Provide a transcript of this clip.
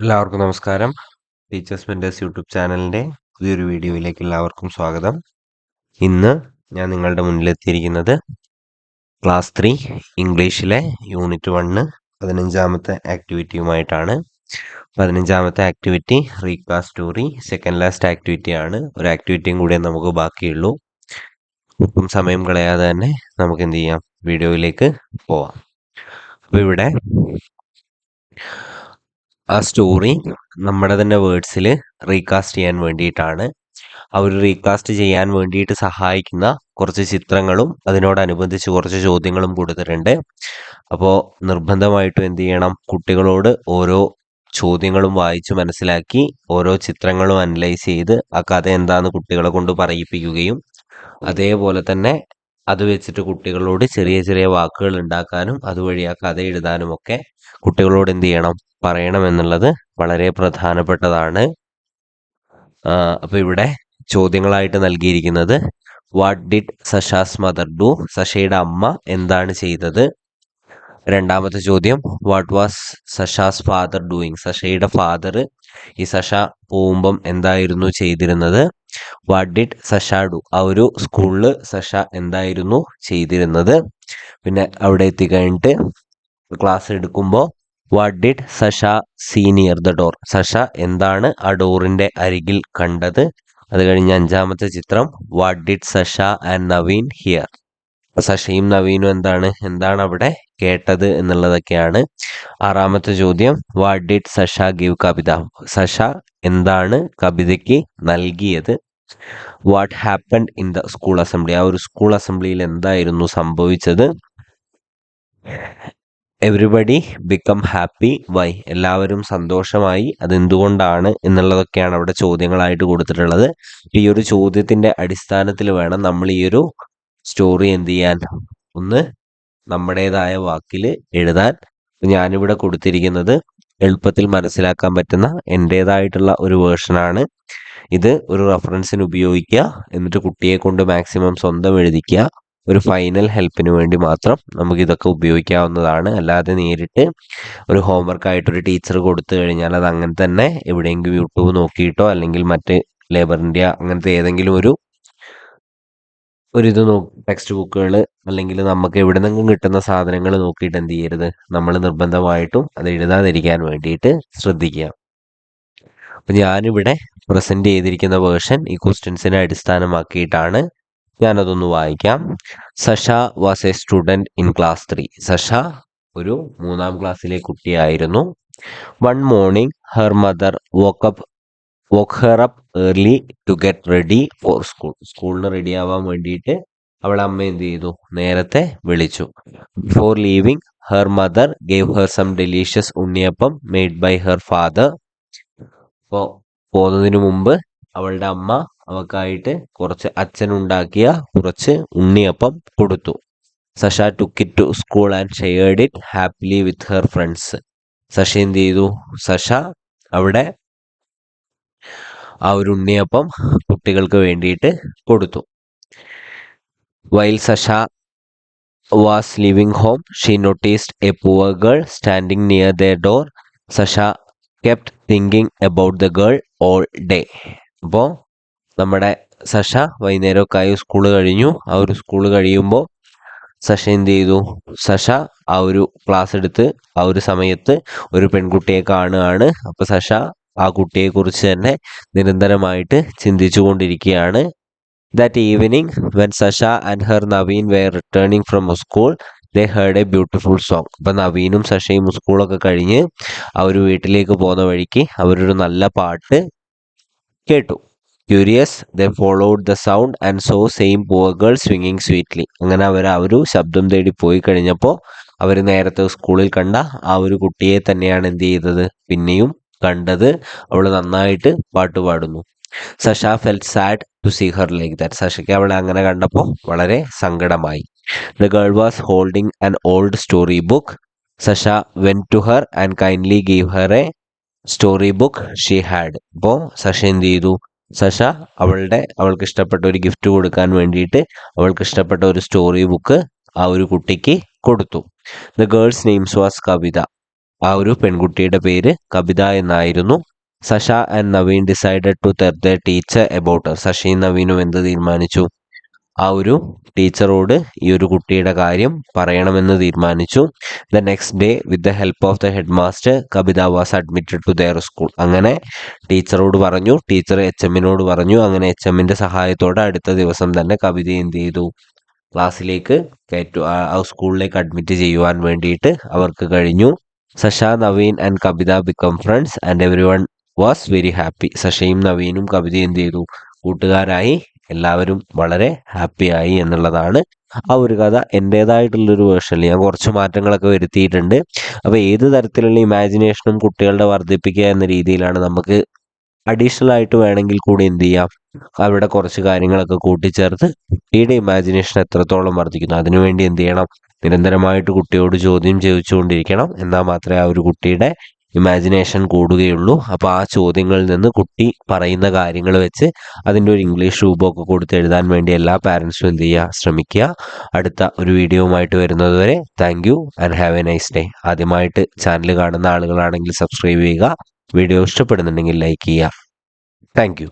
എല്ലാവർക്കും നമസ്കാരം. Teachers mentors YouTube ചാനലിന്റെ പുതിയൊരു വീഡിയോയിലേക്ക് എല്ലാവർക്കും സ്വാഗതം. ഇന്ന് ഞാൻ നിങ്ങളുടെ മുന്നിലെത്തിയിരിക്കുന്നത് ക്ലാസ് ത്രീ ഇംഗ്ലീഷിലെ യൂണിറ്റ് വണ്ണ് പതിനഞ്ചാമത്തെ ആക്ടിവിറ്റിയുമായിട്ടാണ്. പതിനഞ്ചാമത്തെ activity reclass story second last activity ആണ് ഒരു ആക്ടിവിറ്റിയും കൂടെ നമുക്ക് ബാക്കിയുള്ളൂ. ഒട്ടും സമയം കളയാതെ തന്നെ നമുക്ക് എന്ത് ചെയ്യാം? വീഡിയോയിലേക്ക് പോവാം. അപ്പോൾ ഇവിടെ ആ സ്റ്റോറി നമ്മുടെ തന്നെ വേർഡ്സിൽ റീകാസ്റ്റ് ചെയ്യാൻ വേണ്ടിയിട്ടാണ്. അവർ റീകാസ്റ്റ് ചെയ്യാൻ വേണ്ടിയിട്ട് സഹായിക്കുന്ന കുറച്ച് ചിത്രങ്ങളും അതിനോടനുബന്ധിച്ച് കുറച്ച് ചോദ്യങ്ങളും കൊടുത്തിട്ടുണ്ട് അപ്പോൾ നിർബന്ധമായിട്ടും എന്ത് ചെയ്യണം? കുട്ടികളോട് ഓരോ ചോദ്യങ്ങളും വായിച്ച് മനസ്സിലാക്കി ഓരോ ചിത്രങ്ങളും അനലൈസ് ചെയ്ത് ആ കഥ എന്താണെന്ന് കുട്ടികളെ കൊണ്ട് പറയിപ്പിക്കുകയും അതേപോലെ തന്നെ അത് വെച്ചിട്ട് കുട്ടികളോട് ചെറിയ ചെറിയ വാക്കുകൾ ഉണ്ടാക്കാനും അതുവഴി ആ കഥ എഴുതാനും ഒക്കെ കുട്ടികളോട് എന്ത് ചെയ്യണം പറയണം എന്നുള്ളത് വളരെ പ്രധാനപ്പെട്ടതാണ്. അപ്പോൾ ഇവിടെ ചോദ്യങ്ങളായിട്ട് നൽകിയിരിക്കുന്നത് what did Sasha's mother do സഷയുടെ അമ്മ എന്താണ് ചെയ്തത്? രണ്ടാമത്തെ ചോദ്യം. What was Sasha's father doing സഷയുടെ father ഈ സഷ പോകുമ്പം എന്തായിരുന്നു ചെയ്തിരുന്നത്? വാട്ട് ഡിഡ് സഷ ഡു ആ ഒരു സ്കൂളിൽ സഷ എന്തായിരുന്നു ചെയ്തിരുന്നത്? പിന്നെ അവിടെ എത്തിക്കഴിഞ്ഞിട്ട് ക്ലാസ് എടുക്കുമ്പോൾ what did Sasha see near the door Sasha എന്താണ് ആ ഡോറിന്റെ അരികിൽ കണ്ടത്? അത് കഴിഞ്ഞ് അഞ്ചാമത്തെ ചിത്രം. What did Sasha and Naveen hear സഷയും നവീനും എന്താണ്? എന്താണ് അവിടെ കേട്ടത് എന്നുള്ളതൊക്കെയാണ് ആറാമത്തെ ചോദ്യം. What did Sasha give Kavitha Sasha എന്താണ് കവിതയ്ക്ക് നൽകിയത്? What happened in the school assembly ആ ഒരു സ്കൂൾ അസംബ്ലിയിൽ എന്തായിരുന്നു സംഭവിച്ചത്? എവറിബഡി ബിക്കം ഹാപ്പി വൈ എല്ലാവരും സന്തോഷമായി. അതെന്തുകൊണ്ടാണ് എന്നുള്ളതൊക്കെയാണ് അവിടെ ചോദ്യങ്ങളായിട്ട് കൊടുത്തിട്ടുള്ളത്. ഈ ഒരു ചോദ്യത്തിന്റെ അടിസ്ഥാനത്തിൽ വേണം നമ്മൾ ഈ ഒരു സ്റ്റോറി എന്ത് ചെയ്യാൻ ഒന്ന് നമ്മുടേതായ വാക്കിൽ എഴുതാൻ ഞാനിവിടെ കൊടുത്തിരിക്കുന്നത് എളുപ്പത്തിൽ മനസ്സിലാക്കാൻ പറ്റുന്ന എന്റേതായിട്ടുള്ള ഒരു വേർഷനാണ് ഇത് ഒരു റെഫറൻസിന് ഉപയോഗിക്കുക എന്നിട്ട് കുട്ടിയെ കൊണ്ട് മാക്സിമം സ്വന്തം എഴുതിക്കുക. ഒരു ഫൈനൽ ഹെൽപ്പിന് വേണ്ടി മാത്രം നമുക്ക് ഇതൊക്കെ ഉപയോഗിക്കാവുന്നതാണ്. അല്ലാതെ നേരിട്ട് ഒരു ഹോംവർക്ക് ആയിട്ട് ഒരു ടീച്ചർ കൊടുത്തു കഴിഞ്ഞാൽ അത് അങ്ങനെ തന്നെ എവിടെയെങ്കിലും യൂട്യൂബ് നോക്കിയിട്ടോ അല്ലെങ്കിൽ മറ്റ് ലേബർ ഇന്ത്യ അങ്ങനത്തെ ഏതെങ്കിലും ഒരു ഒരു ഇത് നോ ടെക്സ്റ്റ് ബുക്കുകൾ അല്ലെങ്കിൽ നമുക്ക് എവിടെ നിന്നും കിട്ടുന്ന സാധനങ്ങൾ നോക്കിയിട്ട് എന്ത് ചെയ്യരുത്. നമ്മൾ നിർബന്ധമായിട്ടും അത് എഴുതാതിരിക്കാൻ വേണ്ടിയിട്ട് ശ്രദ്ധിക്കുക. അപ്പം ഞാനിവിടെ പ്രസന്റ് ചെയ്തിരിക്കുന്ന വേർഷൻ ഈ ക്വസ്റ്റ്യൻസിനെ അടിസ്ഥാനമാക്കിയിട്ടാണ് ഞാനതൊന്ന് വായിക്കാം. Sasha was a student in class three Sasha ഒരു മൂന്നാം ക്ലാസ്സിലെ കുട്ടിയായിരുന്നു. One morning her mother woke up woke her up early to get ready for school സ്കൂളിന് റെഡി ആവാൻ വേണ്ടിയിട്ട് അവളെ അമ്മ എന്ത് ചെയ്തു? നേരത്തെ വിളിച്ചു. Before leaving her mother gave her some delicious unniyappam made by her father അപ്പോൾ പോകുന്നതിന് മുമ്പ് അവളുടെ അമ്മ അവക്കായിട്ട് കുറച്ച് അച്ഛനുണ്ടാക്കിയ കുറച്ച് ഉണ്ണിയപ്പം കൊടുത്തു. Sasha took it to school and shared it happily with her friends Sasha എന്ത് ചെയ്തു? സഷ അവിടെ ആ ഒരു ഉണ്ണിയപ്പം കുട്ടികൾക്ക് വേണ്ടിയിട്ട് കൊടുത്തു. While Sasha was living home she noticed a poor girl standing near the door Sasha kept thinking about the girl all day അപ്പോൾ നമ്മുടെ സഷ വൈകുന്നേരമൊക്കെ ആയി സ്കൂൾ കഴിഞ്ഞു. ആ ഒരു സ്കൂൾ കഴിയുമ്പോൾ സഷ എന്ത് ചെയ്തു? സഷ ആ ഒരു ക്ലാസ് എടുത്ത് ആ ഒരു സമയത്ത് ഒരു പെൺകുട്ടിയെ കാണുകയാണ്. അപ്പോൾ സഷ ആ കുട്ടിയെക്കുറിച്ച് തന്നെ നിരന്തരമായിട്ട് ചിന്തിച്ചു കൊണ്ടിരിക്കുകയാണ് that evening when Sasha and her Naveen were returning from school they heard a beautiful song അപ്പം നവീനും സഷയും സ്കൂളൊക്കെ കഴിഞ്ഞ് ഒരു വീട്ടിലേക്ക് പോകുന്ന വഴിക്ക് അവരൊരു നല്ല പാട്ട് കേട്ടു. Curious they followed the sound and saw same poor girl സ്വിങ്ങിങ് sweetly അങ്ങനെ അവർ ആ ഒരു ശബ്ദം തേടി പോയി കഴിഞ്ഞപ്പോൾ അവർ നേരത്തെ സ്കൂളിൽ കണ്ട ആ ഒരു കുട്ടിയെ തന്നെയാണ് എന്ത് ചെയ്തത്? പിന്നെയും കണ്ടത് അവൾ നന്നായിട്ട് പാട്ട് പാടുന്നു. Sasha fell sad to see her like that സഷയ്ക്ക് അവളെ അങ്ങനെ കണ്ടപ്പോൾ വളരെ സങ്കടമായി. The girl was holding an old story book Sasha went to her and kindly give her a story book she had അപ്പോൾ സഷ എന്ത് ചെയ്തു? സഷ അവളുടെ അവൾക്ക് ഇഷ്ടപ്പെട്ട ഒരു ഗിഫ്റ്റ് കൊടുക്കാൻ വേണ്ടിയിട്ട് അവൾക്ക് ഇഷ്ടപ്പെട്ട ഒരു സ്റ്റോറി ബുക്ക് ആ ഒരു കുട്ടിക്ക് കൊടുത്തു. The girls names was Kavitha. ആ ഒരു പെൺകുട്ടിയുടെ പേര് കവിത എന്നായിരുന്നു. Sasha and Naveen decided to tell the teacher about സഷയും നവീനും എന്ത് തീരുമാനിച്ചു? ആ ഒരു ടീച്ചറോട് ഈ ഒരു കുട്ടിയുടെ കാര്യം പറയണമെന്ന് തീരുമാനിച്ചു. The next day with the help of the head master Kavitha was admitted to their school അങ്ങനെ ടീച്ചറോട് പറഞ്ഞു ടീച്ചർ എച്ച് എമ്മിനോട് പറഞ്ഞു. അങ്ങനെ എച്ച് എമ്മിന്റെ സഹായത്തോടെ അടുത്ത ദിവസം തന്നെ കവിത എന്ത് ചെയ്തു? ക്ലാസ്സിലേക്ക് കയറ്റു. ആ സ്കൂളിലേക്ക് അഡ്മിറ്റ് ചെയ്യുവാൻ വേണ്ടിയിട്ട് അവർക്ക് കഴിഞ്ഞു. Sasha Naveen and Kavitha become friends and every one was very happy സഷയും നവീനും കവിത എന്ത് ചെയ്തു? കൂട്ടുകാരായി. എല്ലാവരും വളരെ ഹാപ്പിയായി എന്നുള്ളതാണ് ആ ഒരു കഥ. എന്റേതായിട്ടുള്ളൊരു വേർഷനിൽ ഞാൻ കുറച്ച് മാറ്റങ്ങളൊക്കെ വരുത്തിയിട്ടുണ്ട്. അപ്പോൾ ഏത് തരത്തിലുള്ള ഇമാജിനേഷനും കുട്ടികളുടെ വർദ്ധിപ്പിക്കുക എന്ന രീതിയിലാണ് നമുക്ക് അഡീഷണൽ ആയിട്ട് വേണമെങ്കിൽ കൂടി എന്ത് ചെയ്യാം? അവിടെ കുറച്ച് കാര്യങ്ങളൊക്കെ കൂട്ടിച്ചേർത്ത് കുട്ടിയുടെ ഇമാജിനേഷൻ എത്രത്തോളം വർദ്ധിക്കുന്നു അതിനുവേണ്ടി എന്ത് ചെയ്യണം? നിരന്തരമായിട്ട് കുട്ടിയോട് ചോദ്യം ചോദിച്ചുകൊണ്ടിരിക്കണം. എന്നാൽ മാത്രമേ ആ ഒരു കുട്ടിയുടെ ഇമാജിനേഷൻ കൂടുകയുള്ളൂ. അപ്പോൾ ആ ചോദ്യങ്ങളിൽ നിന്ന് കുട്ടി പറയുന്ന കാര്യങ്ങൾ വെച്ച് അതിന്റെ ഒരു ഇംഗ്ലീഷ് രൂപമൊക്കെ കൊടുത്ത് എഴുതാൻ വേണ്ടി എല്ലാ പാരൻസും എന്ത് ചെയ്യുക? ശ്രമിക്കുക. അടുത്ത ഒരു വീഡിയോവുമായിട്ട് വരുന്നത് വരെ thank you and have a nice day ആദ്യമായിട്ട് ചാനൽ കാണുന്ന ആളുകളാണെങ്കിൽ സബ്സ്ക്രൈബ് ചെയ്യുക. വീഡിയോ ഇഷ്ടപ്പെടുന്നുണ്ടെങ്കിൽ ലൈക്ക് ചെയ്യുക. താങ്ക്